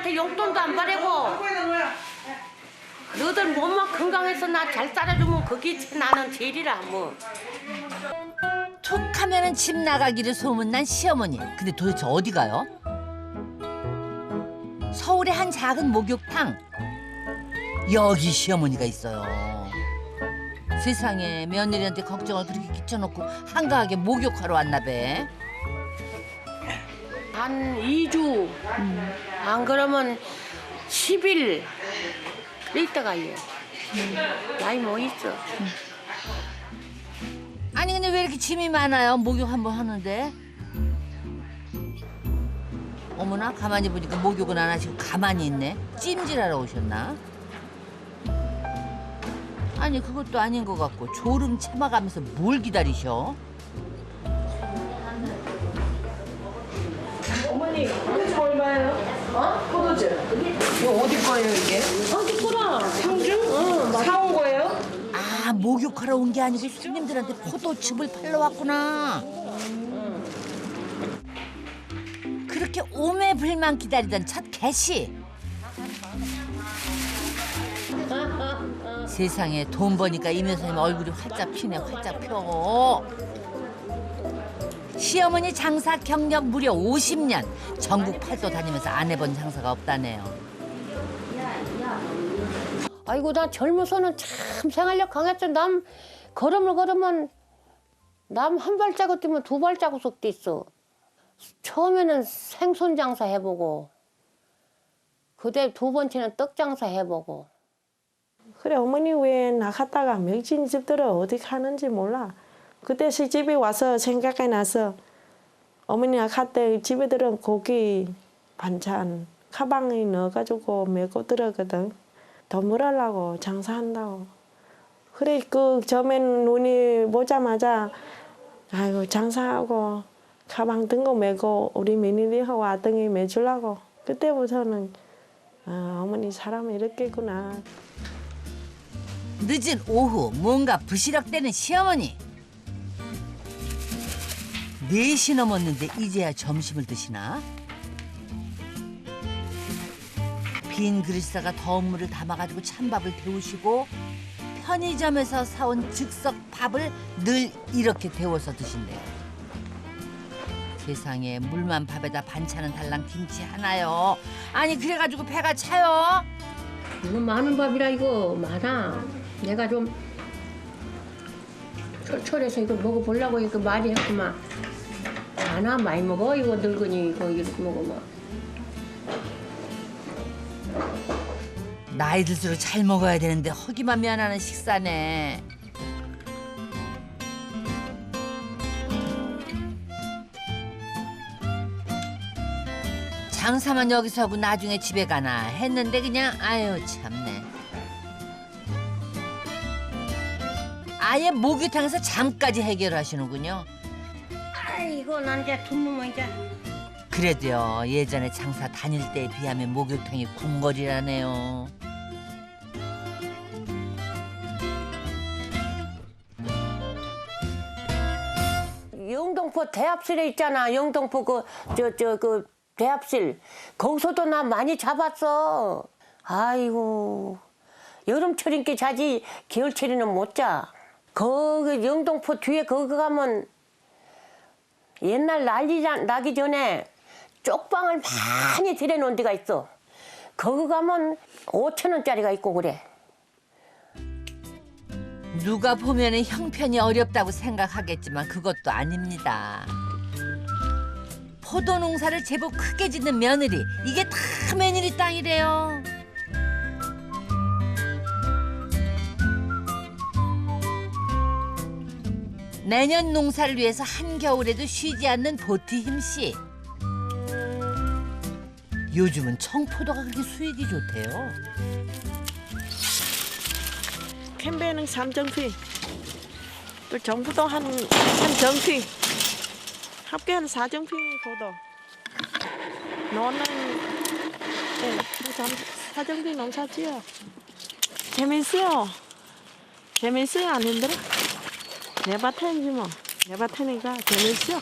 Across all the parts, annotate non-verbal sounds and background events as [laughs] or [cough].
너희들한테 용돈도 안 바래고 너희들 몸만 건강해서 나 잘 살아주면 그게 나는 제일이라 뭐. 툭 하면은 집 나가기를 소문난 시어머니. 근데 도대체 어디 가요? 서울의 한 작은 목욕탕. 여기 시어머니가 있어요. 세상에 며느리한테 걱정을 그렇게 끼쳐놓고 한가하게 목욕하러 왔나 봐. 한 2주 안 그러면 10일 이따 가요. 나이 뭐 있어. 아니 근데 왜 이렇게 짐이 많아요? 목욕 한번 하는데. 어머나 가만히 보니까 목욕은 안 하시고 가만히 있네. 찜질하러 오셨나? 아니 그것도 아닌 것 같고 졸음 참아가면서 뭘 기다리셔? 어머니? 어? 포도주 이거 어디 거예요 이게? 어디 거라? 상주? 응 사온 거예요? 아 목욕하러 온 게 아니고 손님들한테 포도즙을 팔러 왔구나. 그렇게 오매불만 기다리던 첫 개시. 세상에 돈 버니까 이 여사님 얼굴이 활짝 피네 활짝 펴. 시어머니 장사 경력 무려 50년 전국 팔도 다니면서 안 해본 장사가 없다네요. 아이고 나 젊어서는 참 생활력 강했죠. 남 걸음을 걸으면 남 한 발자국 뛰면 두 발자국씩 뛰어. 처음에는 생선 장사 해보고 그대 두 번째는 떡 장사 해보고 그래 어머니 왜 나갔다가 명진 집들은 어디 가는지 몰라. 그때 시집에 와서 생각이 나서 어머니 나갈 때 집에 들은 고기 반찬 가방에 넣어가지고 메고 들어거든. 돈 벌으려고 장사한다고. 그래 그 처음엔 눈이 보자마자 아이고 장사하고 가방 든 거 메고 우리 며느리하고 아등이 매주려고 그때부터는 아, 어머니 사람이 이렇게구나. 늦은 오후 뭔가 부시럭대는 시어머니. 4시 넘었는데 이제야 점심을 드시나? 빈 그릇에다가 더운 물을 담아가지고 찬밥을 데우시고 편의점에서 사온 즉석 밥을 늘 이렇게 데워서 드신대요. 세상에 물만 밥에다 반찬은 달랑 김치 하나요. 아니 그래가지고 배가 차요. 이거 많은 밥이라 이거 많아. 내가 좀 철철해서 이거 먹어보려고 이거 많이 했구만. 많아 많이 먹어 이거 늙은이 이거 이렇게 먹으면. 나이 들수록 잘 먹어야 되는데 허기만 면하는 식사네. 장사만 여기서 하고 나중에 집에 가나 했는데 그냥 아유 참네. 아예 목욕탕에서 잠까지 해결하시는군요. 아이고 난 이제 돈무면 이제 그래도요 예전에 장사 다닐 때에 비하면 목욕탕이 궁궐이라네요. 영동포 대합실에 있잖아. 영동포 그 저 저 그 대합실 거기서도 나 많이 잡았어. 아이고 여름철인 게 자지 겨울철에는 못 자. 거기 영동포 뒤에 거기 가면 옛날 난리 나- 나기 전에 쪽방을 많이 들여놓은 데가 있어. 거기 가면 5천 원짜리가 있고 그래. 누가 보면은 형편이 어렵다고 생각하겠지만 그것도 아닙니다. 포도 농사를 제법 크게 짓는 며느리 이게 다 며느리 땅이래요. 내년 농사를 위해서 한겨울에도 쉬지 않는 보티힘 씨. 요즘은 청포도가 그렇게 수익이 좋대요. 캠베는 3정피 또 정부도 한, 한 정피 합계 한 4정피 포도 너는 네, 4정피 농사 지어 재밌어요 재밌어요 안 힘들어? 내 밭이지 뭐 내 밭이니까 재밌어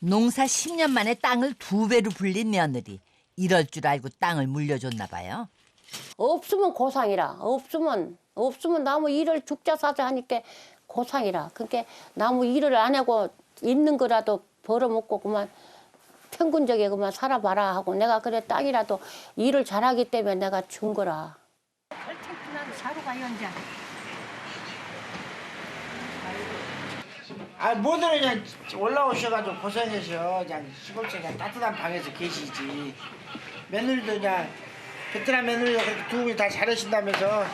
농사 10년 만에 땅을 두 배로 불린 며느리. 이럴 줄 알고 땅을 물려줬나 봐요. 없으면 고상이라. 없으면 없으면 나무 일을 죽자 사자 하니까 고상이라. 그러니까 나무 일을 안 하고 있는 거라도 벌어먹고 그만 평균적에 그만 살아봐라 하고 내가 그래 땅이라도 일을 잘하기 때문에 내가 준 거라. 아, 뭐들 그냥 올라오셔가지고 고생해서 그냥 시골서 그냥 따뜻한 방에서 계시지. 며느리도 그냥 베트남 며느리가 그렇게 두 분이 다 잘하신다면서.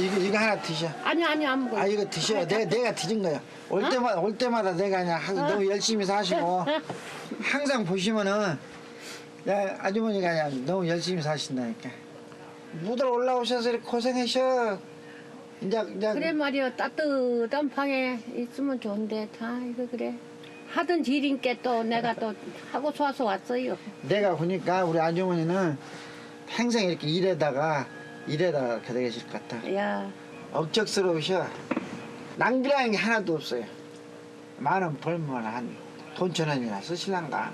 이거 이거 하나 드셔. 아니 아니 안 먹어. 아 이거 드셔. 내가 내가 드린 거야. 올 때마다 올 때마다 내가 그냥 하- 너무 열심히 사시고 [laughs] 항상 보시면은 야 아주머니가 그냥 너무 열심히 사신다니까. 무들 올라오셔서 이렇게 고생하셔. 이제 이제 그래 말이야 따뜻한 방에 있으면 좋은데 다 이거 그래 하던 일인께 또 내가 또 하고 좋아서 왔어요. 내가 보니까 우리 아주머니는 평생 이렇게 일에다가 일에다가 이렇게 계실 것 같다. 야 억척스러우셔. 낭비라는 게 하나도 없어요. 만 원 벌면 한 돈 천 원이나 쓰실란가.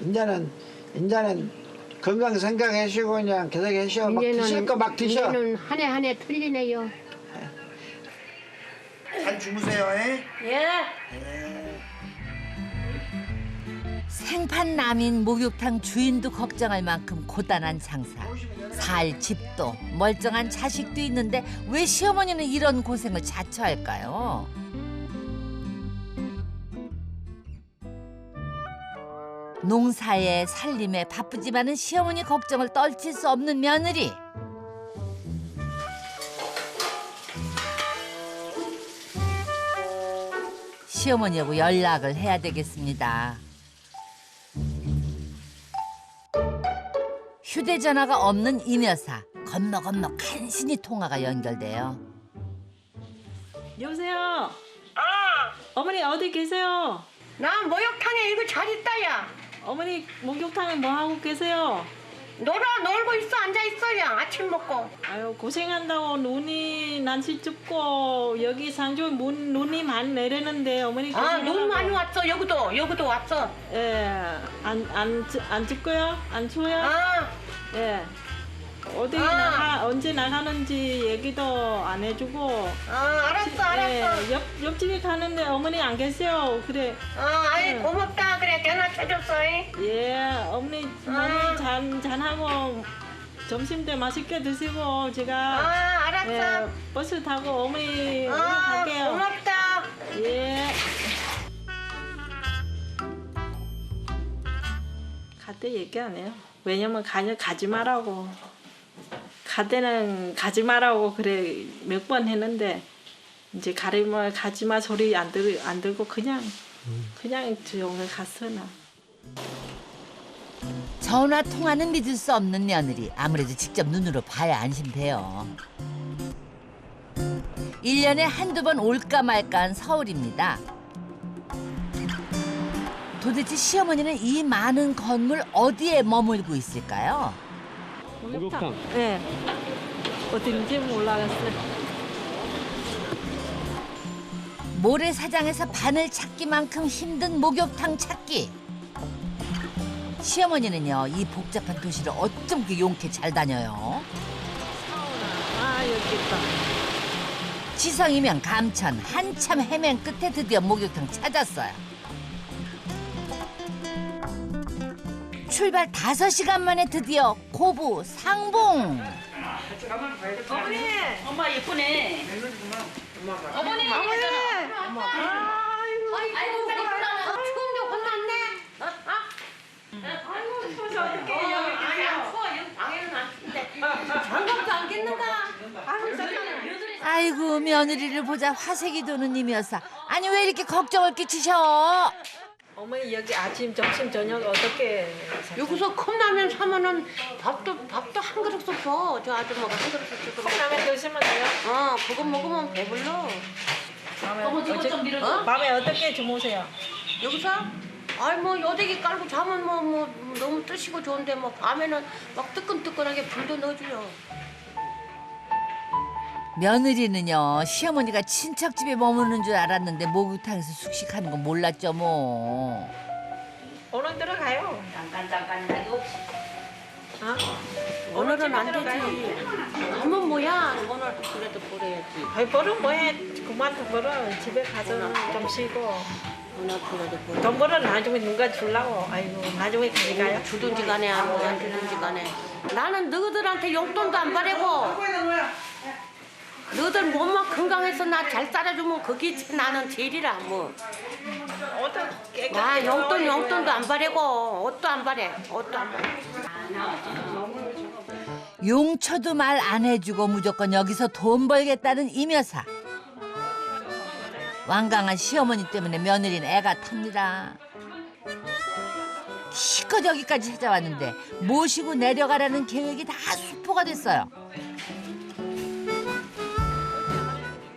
이제는 이제는 건강 생각하시고 그냥 계속 하셔. 막 드실 거 막 드셔. 이제는 한 해 한 해 틀리네요. 잘 주무세요. 에? 예. 생판 남인 목욕탕 주인도 걱정할 만큼 고단한 장사. 살 집도 멀쩡한 자식도 있는데 왜 시어머니는 이런 고생을 자처할까요? 농사에 살림에 바쁘지만은 시어머니 걱정을 떨칠 수 없는 며느리. 시어머니하고 연락을 해야 되겠습니다. 휴대전화가 없는 임 여사 건너 건너 간신히 통화가 연결돼요. 여보세요. 어머니 어디 계세요? 나 목욕탕에 이거 잘 있다야. 어머니 목욕탕에 뭐 하고 계세요? 놀아 놀고 있어 앉아 있어요. 아침 먹고. 아유 고생한다고 눈이 날씨 춥고 여기 상주 문 눈이 많이 내리는데 어머니 아 고생하라고. 눈 많이 왔어 여기도 여기도 왔어. 예안안안 안 춥고요? 안 추워요? 아 예. 어디 아. 나가 언제 나가는지 얘기도 안 해주고 아, 알았어 알았어. 예, 옆 옆집에 가는데 어머니 안 계세요. 그래 아 아이 고맙다 그래 전화 쳐줬어. 잉. 예 어머니 아. 잔 잔하고 점심 때 맛있게 드시고 제가 아 알았어. 예, 버스 타고 어머니 아 갈게요. 고맙다. 예. 갈 때 얘기 안 해요. 왜냐면 가냐 가지 말라고. 갈 때는 가지 말라고 그래 몇 번 했는데 이제 가리면 가지 마 소리 안 들, 안 들고 그냥 그냥 조용히 갔어 나. 전화 통화는 믿을 수 없는 며느리 아무래도 직접 눈으로 봐야 안심돼요. 1년에 한두 번 올까 말까한 서울입니다. 도대체 시어머니는 이 많은 건물 어디에 머물고 있을까요? 목욕탕. 네. 어딘지 몰라갔어요. 모래사장에서 바늘 찾기만큼 힘든 목욕탕 찾기. 시어머니는요 이 복잡한 도시를 어쩜 그렇게 용케 잘 다녀요. 아 여기 있다. 지성이면 감천 한참 헤맨 끝에 드디어 목욕탕 찾았어요. 출발 5시간 만에 드디어 고부 상봉. 엄마 예쁘네. 어머니. 어머니. 아이고. 추운 혼났네. 어? 아이고 추워서 어떻게 여기 아니 안 추워 여기 방에는 안 추운데 장갑도 안 겠는가? 아이고 며느리를 보자 화색이 도는 이 여사. 아니 왜 이렇게 걱정을 끼치셔? 어머니 여기 아침 점심 저녁 어떻게 여기서 컵라면 사면은 밥도 밥도 한 그릇 줘. 저 아줌마가 한 그릇 주고. 컵라면 드시면 돼요? 어 그거 먹으면 배불러. 어머 저거 좀 밀어줘. 밤에 어떻게 주무세요? 여기서 아이 뭐 여대기 깔고 자면 뭐 뭐 너무 뜨시고 좋은데 뭐 밤에는 막 뜨끈뜨끈하게 불도 넣어줘요. 며느리는요 시어머니가 친척집에 머무는 줄 알았는데 목욕탕에서 숙식하는 건 몰랐죠 뭐. 오늘 들어가요. 잠깐 잠깐 나도 어? 오늘은 안. 되지. 하면 뭐야? 오늘 그래도 보내야지. 아이 벌어 뭐해? 그만 더 벌어. 집에 가서 좀 쉬고. 오늘 그래도 보내. 돈 벌어 나중에 누가 줄라고. 아이고 나중에 가져가요. 주든지 간에 안 주든지 간에. 나는 너희들한테 용돈도 안 바래고. 너희들 몸만 건강해서 나 잘 살아주면 그게 나는 제일이라 뭐. 나 용돈. 용돈도 안 바래고 옷도 안 바래. 옷도 안 바래. 용처도 말 안 해주고 무조건 여기서 돈 벌겠다는 임 여사. 완강한 시어머니 때문에 며느리는 애가 탑니다. 기껏 여기까지 찾아왔는데 모시고 내려가라는 계획이 다 수포가 됐어요.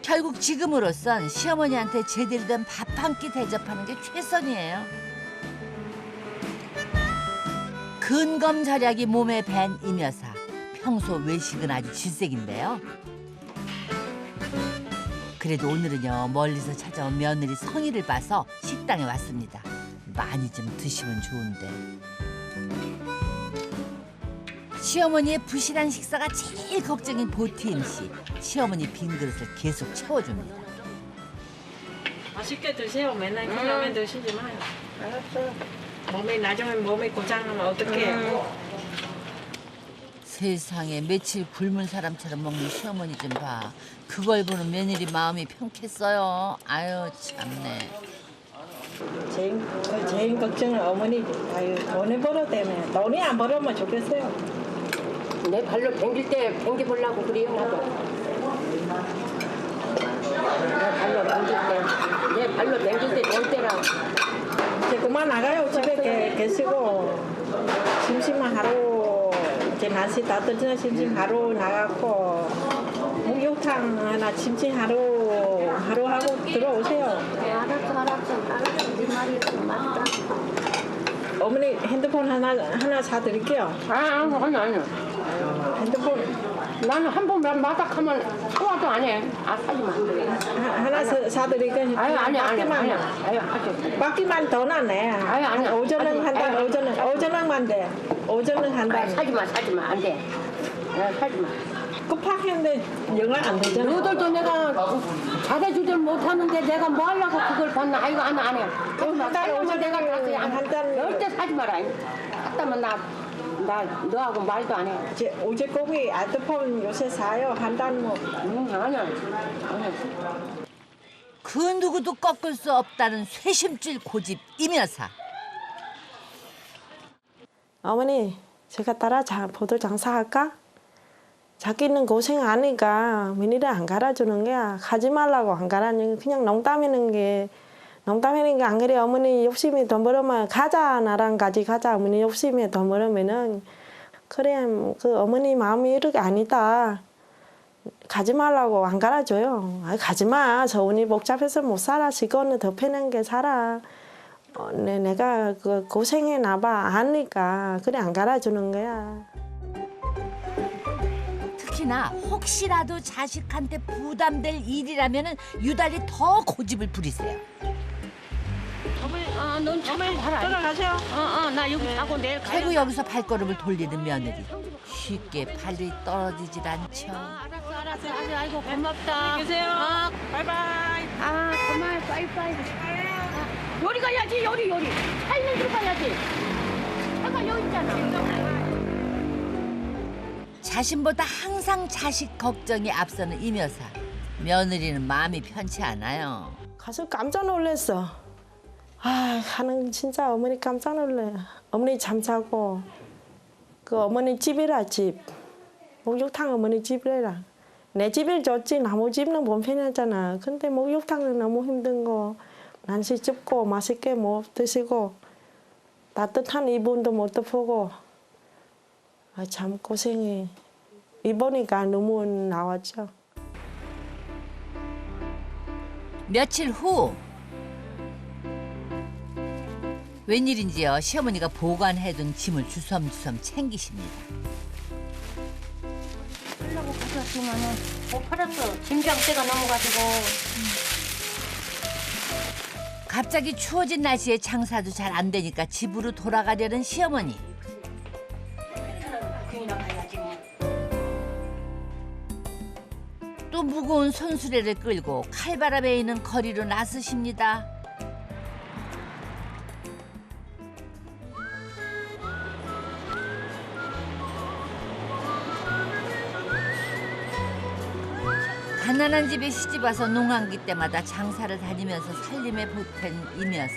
결국 지금으로선 시어머니한테 제대로 된 밥 한 끼 대접하는 게 최선이에요. 근검절약이 몸에 밴임 여사. 평소 외식은 아주 질색인데요. 그래도 오늘은요 멀리서 찾아온 며느리 성의를 봐서 식당에 왔습니다. 많이 좀 드시면 좋은데. 시어머니의 부실한 식사가 제일 걱정인 보티임 씨. 시어머니 빈 그릇을 계속 채워줍니다. 맛있게 드세요. 맨날 그러면 드시지 마요. 알았어. 몸에 나중에 몸에 고장나면 어떡해. 세상에 며칠 굶은 사람처럼 먹는 시어머니 좀 봐. 그걸 보는 며느리 마음이 평겠어요. 아유 참네. 제일, 제일 걱정은 어머니 아유 돈을 벌어 때문에 돈이 안 벌으면 좋겠어요. 내 발로 댕길 때 댕겨 보려고 그래요 나도. 내 발로 댕길 때, 내 발로 댕길 때댕 때랑 이제 그만 나가요. 집에 계, 계시고 심심한 하루 이제 날씨 따뜻한 심심 하루 나가고 목욕탕 하나 심심 하루 하루 하고 들어오세요. 네, 알았어 알았어 알았어 네 말이 맞다. 어머니 핸드폰 하나 하나 사드릴게요. 아 아니 아니. 핸드폰 나는 한 번만 마닥하면 소화도 안 해. 아 사지 마. 하- 하나 사, 사드릴게요. 아유 아니 아니 아니 아니 하지. 받기만 돈안 내. 아유, 아니. 오전은 한다. 아유. 오전은 오전은만 돼. 오전은 한다. 아 사지 마 사지 마 안 돼. 아, 사지 마. 급하겠는데 연락 안 되잖아. 너희들도 내가 잘해주질 못하는데 내가 뭐 하려고 그걸 받나? 아이고 안 해, 안 해. 한 달, 살려면 오전에 내가 가서 안한 달. 절대 사지 마라. 갔다면 나, 나 너하고 말도 안 해. 제 오제고기 아드폰 요새 사요. 한 단 뭐. 응, 아니야. 아니야. 그 누구도 꺾을 수 없다는 쇄심질 고집 임 여사. 어머니, 제가 따라 자, 보도 장사할까? 자기는 고생 하니까 민이를 안 갈아주는 거야. 가지 말라고 안 갈아주는 게 그냥 농담하는 게 게 안 그래. 어머니 욕심이 돈 벌으면 가자 나랑 같이 가자. 어머니 욕심이 돈 벌으면은 그래 그 어머니 마음이 이렇게 아니다. 가지 말라고 안 갈아줘요. 아, 가지 마. 저운이 복잡해서 못 살아. 직원은 더 패는 게 살아. 어, 내, 내가 그 고생해 나 봐 아니까 그래 안 갈아주는 거야. 특히나 혹시라도 자식한테 부담될 일이라면 유달리 더 고집을 부리세요. 어머니, 아, 넌 어머니 잘 들어가세요. 어, 어, 나 여기 자고 내일 가야 결국 여기서 발걸음을 돌리는 며느리. 쉽게 발이 떨어지질 않죠. 알았어, 알았어. 아이고, 아이고 고맙다. 계세요. 아, 바이바이. 아, 고마워. 빠이빠이. 아, 요리 가야지, 요리, 요리. 차 있는 줄 가야지. 차가 여기 있잖아. 자신보다 항상 자식 걱정이 앞서는 임 여사. 며느리는 마음이 편치 않아요. 가서 깜짝 놀랐어. 아, 하는 진짜 어머니 깜짝 놀래. 어머니 잠자고 그 어머니 집이라 집. 목욕탕 어머니 집이라. 내 집을 줬지 나무 집은 못 편하잖아. 근데 목욕탕은 너무 힘든 거. 난시 춥고 맛있게 못 드시고 따뜻한 이불도 못 덮고 아, 참 고생이 입으니까 눈물 나왔죠. 며칠 후 웬일인지요 시어머니가 보관해둔 짐을 주섬주섬 챙기십니다. 하려고 가져왔지만은 못 팔았어. 짐장대가 넘어가지고. 갑자기 추워진 날씨에 장사도 잘 안 되니까 집으로 돌아가려는 시어머니. 또 무거운 손수레를 끌고 칼바람에 있는 거리로 나서십니다. 가난한 집에 시집 와서 농한기 때마다 장사를 다니면서 살림에 보탠 이여사.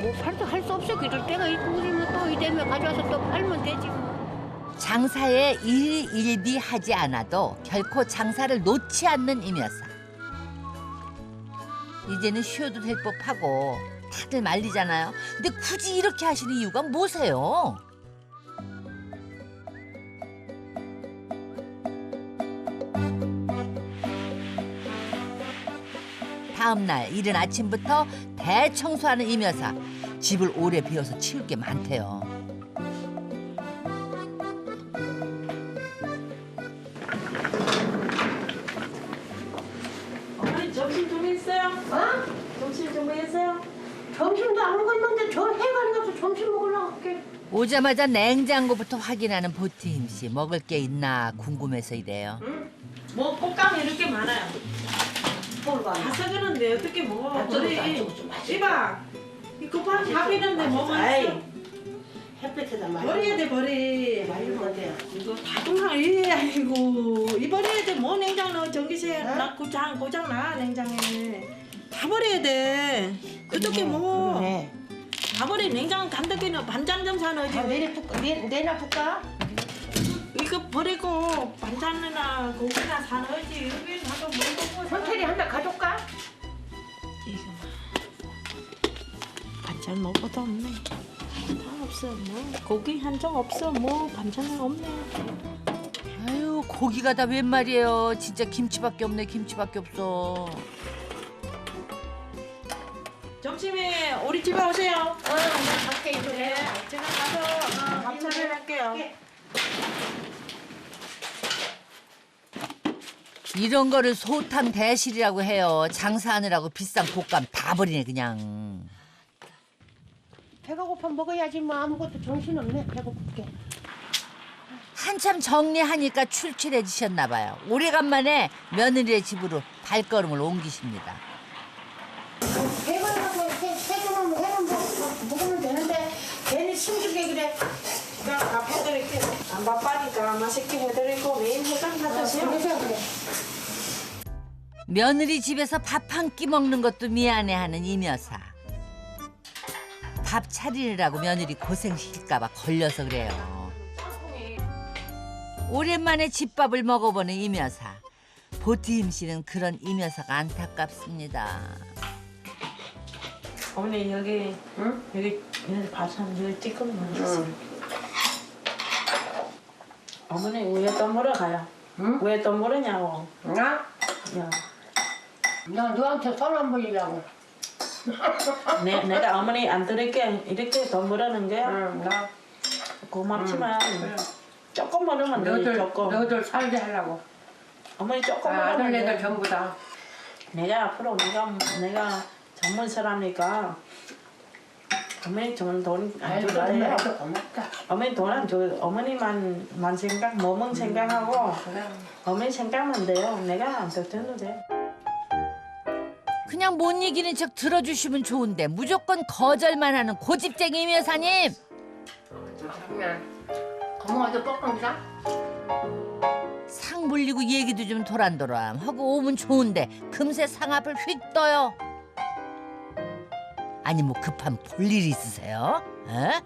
뭐 팔도 할 수 없어. 그럴 때가 있고 그러면 또 이대면 가져와서 또 팔면 되지. 뭐. 장사에 일일비 하지 않아도 결코 장사를 놓지 않는 임 여사. 이제는 쉬어도 될 법하고 다들 말리잖아요. 근데 굳이 이렇게 하시는 이유가 뭐세요? 다음 날 이른 아침부터 대청소하는 임 여사. 집을 오래 비워서 치울 게 많대요. 점심 먹으려고 할게. 오자마자 냉장고부터 확인하는 보티임 씨 먹을 게 있나 궁금해서 이래요. 뭐 꽃감 이렇게 많아요. 뭘 봐. 다 썩었는데 어떻게 먹어? 안 안. 썩었어. 맛있어. 이봐. 이 급한 밥이는데 뭐 아이, 맛있어? 햇볕에다 많이 버려야 돼 버리. 많이 먹어야 이거 다둥아 이 아이고 이 버려야 돼 뭐 냉장 넣어 전기세 어? 나 고장 고장 나 냉장에 다 버려야 돼. 어떻게 먹어? 그래. 다 버려 냉장 간덕이는 반찬 좀 사놓지. 아, 내려볼까? 내, 내놔볼까? 이거 버리고 반찬이나 고기나 사놓지 여기 가서 먹고 선태리 하나 가져올까? 이거 반찬 먹어도 없네. 다 없어 뭐 고기 한 점 없어 뭐 반찬은 없네. 아유 고기가 다 웬 말이에요. 진짜 김치밖에 없네 김치밖에 없어. 점심에 우리 집에 오세요. 어, 나 갈게, 이제. 제가 가서 밥 차려할게요. 이런 거를 소탕 대실이라고 해요. 장사하느라고 비싼 곶감 다 버리네 그냥. 배가 고파 먹어야지 뭐 아무것도 정신 없네. 배고프게. 한참 정리하니까 출출해지셨나 봐요. 오래간만에 며느리의 집으로 발걸음을 옮기십니다. 배가 나고 해주면 해는 먹- 먹으면 되는데 괜히 심주게 그래. 제가 밥 해드릴게요. 안 바빠니까 맛있게 해드리고 매일 해장 다 드세요. 그래서 그래. 며느리 집에서 밥 한 끼 먹는 것도 미안해하는 이 여사. 밥 차리느라고 며느리 고생시킬까봐 걸려서 그래요. 오랜만에 집밥을 먹어보는 이 여사. 보티임 씨는 그런 이 여사가 안타깝습니다. 어머니 여기 응? 여기 여기 밥한 여기 찌꺼기 만들었어. 어머니 왜또 물어 가요? 응? 왜 또 물으냐고. 나? 야, 나 너한테 손안 벌리려고. 내, 내가 어머니 안 드릴게 이렇게 더 물으는 거야. 응, 나. 고맙지만 조금 물으면 돼 너들, 조금. 너들 살게 하려고. 어머니 조금 아, 물으면 아들네들 돼. 전부 다. 내가 앞으로 내가 내가 전문 사람이니까 어머니 줘도 돼. 얼마나 고맙다. 어머니 돈 안 줘. 어머니만 만 생각 몸은 생각하고 그래. 어머니 생각만 돼요. 내가 안 줘도 돼. 그냥 못 이기는 척 들어주시면 좋은데 무조건 거절만 하는 고집쟁이 임 여사님. 그러면 뻑뻑? 상 물리고 얘기도 좀 도란도란 하고 오면 좋은데 금세 상 앞을 휙 떠요. 아니 뭐 급한 볼일 있으세요? 에?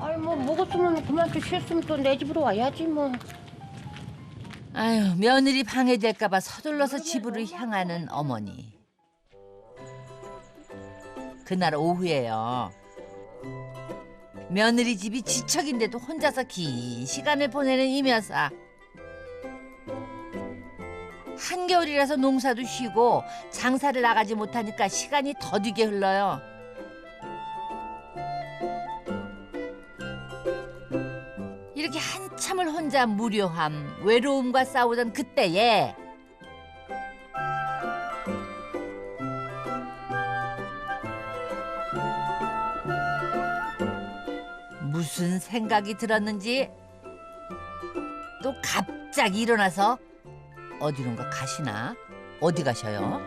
아이 뭐 먹었으면 그만 좀 쉬었으면 또 내 집으로 와야지 뭐. 아유 며느리 방해될까봐 서둘러서 집으로 향하는 어머니. 그날 오후에요. 며느리 집이 지척인데도 혼자서 긴 시간을 보내는 이 여사. 한겨울이라서 농사도 쉬고 장사를 나가지 못하니까 시간이 더디게 흘러요. 이렇게 한참 한참을 혼자 무료함, 외로움과 싸우던 그때에 무슨 생각이 들었는지 또 갑자기 일어나서 어디론가 가시나? 어디 가셔요?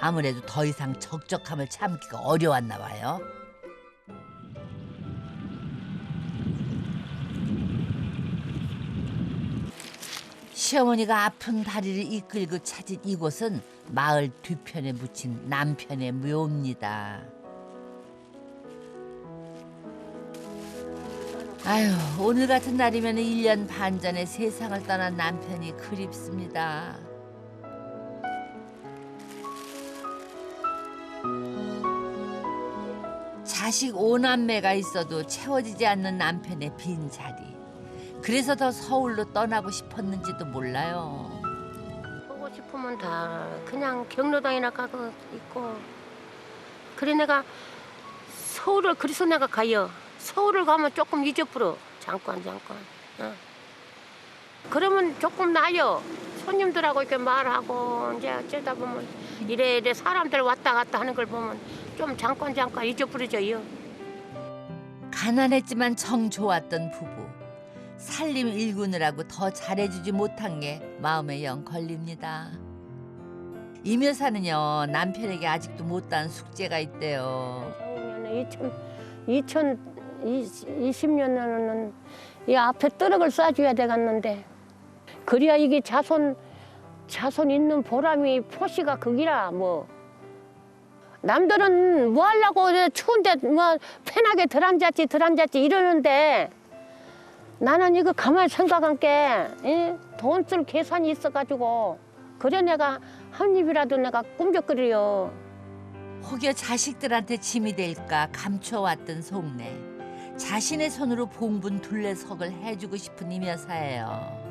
아무래도 더 이상 적적함을 참기가 어려웠나 봐요. 시어머니가 아픈 다리를 이끌고 찾은 이곳은 마을 뒤편에 묻힌 남편의 묘입니다. 아유, 오늘 같은 날이면 1년 반 전에 세상을 떠난 남편이 그립습니다. 자식 오남매가 있어도 채워지지 않는 남편의 빈 자리. 그래서 더 서울로 떠나고 싶었는지도 몰라요. 보고 싶으면 다 그냥 경로당이나 가고 있고 그래 내가 서울을 그래서 내가 가요 서울을 가면 조금 잊어버려 잠깐 잠깐 어. 그러면 조금 나요 손님들하고 이렇게 말하고 이제 어쩌다 보면 이래 이래 사람들 왔다 갔다 하는 걸 보면 좀 잠깐 잠깐 잊어버려져요 가난했지만 정 좋았던 부부. 살림 일구느라고 더 잘해주지 못한 게 마음에 영 걸립니다. 임 여사는요 남편에게 아직도 못한 숙제가 있대요. 2000, 2020년에는 이 앞에 뜨럭을 쏴줘야 되겠는데 그래야 이게 자손 자손 있는 보람이 포시가 극이라 뭐 남들은 뭐 하려고 추운데 뭐 편하게 덜 앉았지 덜 앉았지 이러는데 나는 이거 가만히 생각한 게돈 쓸 계산이 있어가지고 그래 내가 한 입이라도 내가 꿈쩍거려요. 혹여 자식들한테 짐이 될까 감춰왔던 속내. 자신의 손으로 봉분 둘레석을 해주고 싶은 임 여사예요.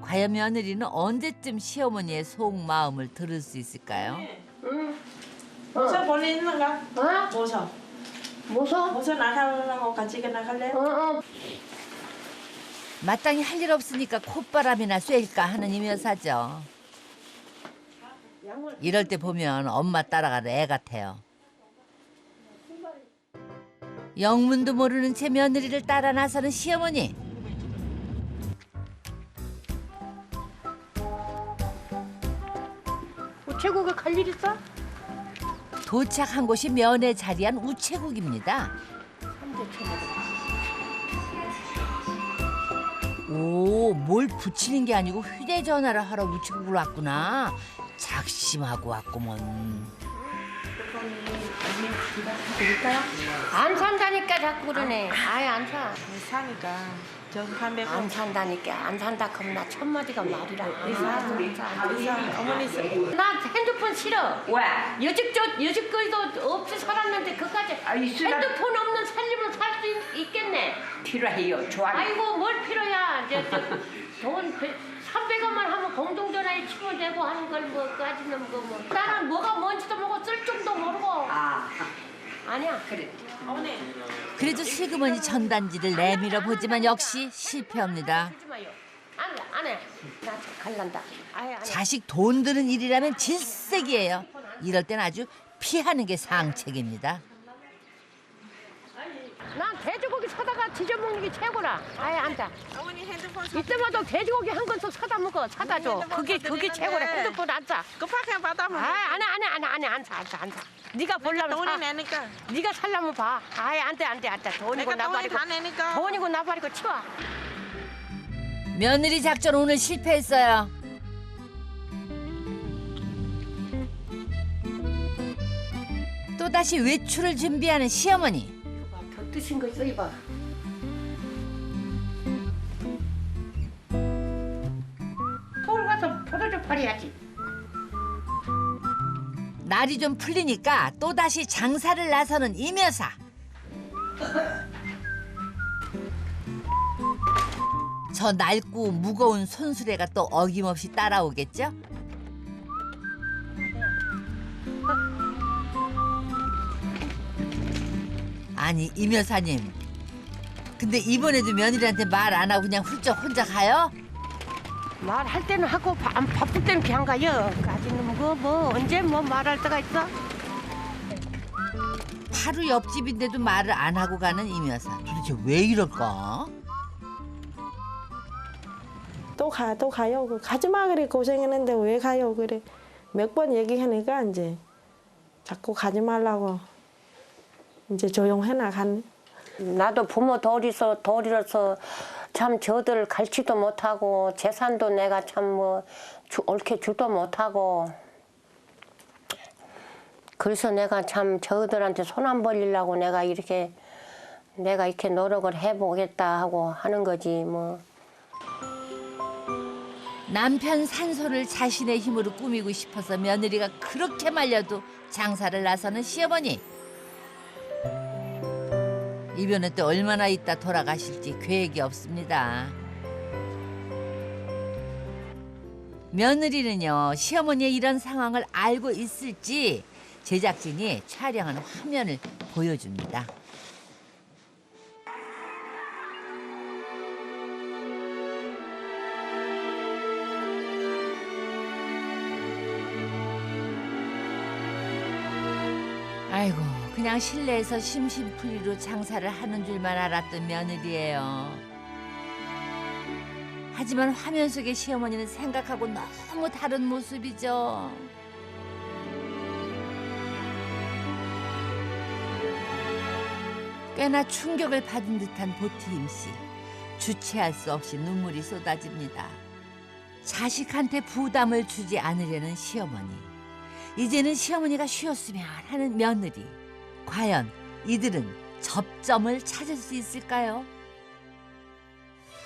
과연 며느리는 언제쯤 시어머니의 속마음을 들을 수 있을까요? 모서 볼일 있는 가? 어? 모서. 무서? 모서 나가려고 같이 나갈래? 어, 어. 마땅히 할 일 없으니까 콧바람이나 쐴까 하는 임 여사죠. 이럴 때 보면 엄마 따라가는 애 같아요. 영문도 모르는 제 며느리를 따라 나서는 시어머니. 우체국에 갈 일 있어? 도착한 곳이 면에 자리한 우체국입니다. 오, 뭘 붙이는 게 아니고 휴대전화를 하러 우체국으로 왔구나. 작심하고 왔구먼. 안 산다니까 자꾸 그러네. 아예 안 사. 사니까 저 담배 안 산다니까 안 산다 그러면 나 첫마디가 말이라. 어머니 쓰나 핸드폰 싫어. 왜? 여직 저 여직 거도 없이 살았는데 그까지 아, 있으라- 핸드폰 없는 살림을 살 수 있겠네. 필요해요. 좋아요. 아이고 뭘 필요야. 이제 돈 300원만 하면 공동전화에 치면 되고 하는 걸 뭐까지는 뭐 뭐. 나는 뭐가 뭔지도 모르고 쓸 줄도 모르고. 아, 아니야. 그래. 어머니 그래도 슬그머니 전단지를 내밀어 보지만 역시 실패합니다. 하지 마요. 안 해, 안 해. 나 갈란다. 아예 안 해. 자식 돈 드는 일이라면 질색이에요. 이럴 땐 아주 피하는 게 상책입니다. 난 돼지고기 사다가 지져먹는 게 최고라. 아예 앉아. 어머니 핸드폰 사 이때마다 돼지고기 한 건씩 사다 먹어. 사다 줘. 그게 그게 최고라. 핸드폰 안 사. 급하게 받아면 아, 안 해, 안 해, 안 해, 안 해, 안 사, 안 사, 안 사. 네가 돈이 사. 내니까 네가 살려면 봐. 아예 안 돼, 안 돼, 안 돼. 돈이고 내가 돈이 나발이고. 다 내니까 돈이고 나발이고 치워. 며느리 작전 오늘 실패했어요. 또다시 외출을 준비하는 시어머니. 곁드신 거 있어, 이봐. 서울 가서 포도주 팔아야지. 날이 좀 풀리니까 또다시 장사를 나서는 임 여사. 저 낡고 무거운 손수레가 또 어김없이 따라오겠죠? 아니 임 여사님. 근데 이번에도 며느리한테 말 안 하고 그냥 훌쩍 혼자 가요? 말할 때는 하고 바, 안 바쁠 때는 그냥 가요. 까지는 뭐, 뭐 언제 뭐 말할 때가 있어? 바로 옆집인데도 말을 안 하고 가는 임 여사. 도대체 왜 이럴까? 또 가, 또 가요. 그 가지 마 그래 고생했는데 왜 가요 그래. 몇 번 얘기하니까 이제 자꾸 가지 말라고 이제 조용해 나 간. 나도 부모 돌이서 돌이라서 참 저들 갈지도 못하고 재산도 내가 참뭐 옳게 줄도 못하고 그래서 내가 참 저들한테 손 안 벌리려고 내가 이렇게 내가 이렇게 노력을 해보겠다 하고 하는 거지 뭐. 남편 산소를 자신의 힘으로 꾸미고 싶어서 며느리가 그렇게 말려도 장사를 나서는 시어머니. 이변에 또 얼마나 있다 돌아가실지 계획이 없습니다. 며느리는요 시어머니의 이런 상황을 알고 있을지 제작진이 촬영한 화면을 보여줍니다. 그냥 실내에서 심심풀이로 장사를 하는 줄만 알았던 며느리예요. 하지만 화면 속의 시어머니는 생각하고 너무 다른 모습이죠. 꽤나 충격을 받은 듯한 보티임 씨. 주체할 수 없이 눈물이 쏟아집니다. 자식한테 부담을 주지 않으려는 시어머니. 이제는 시어머니가 쉬었으면 하는 며느리. 과연 이들은 접점을 찾을 수 있을까요?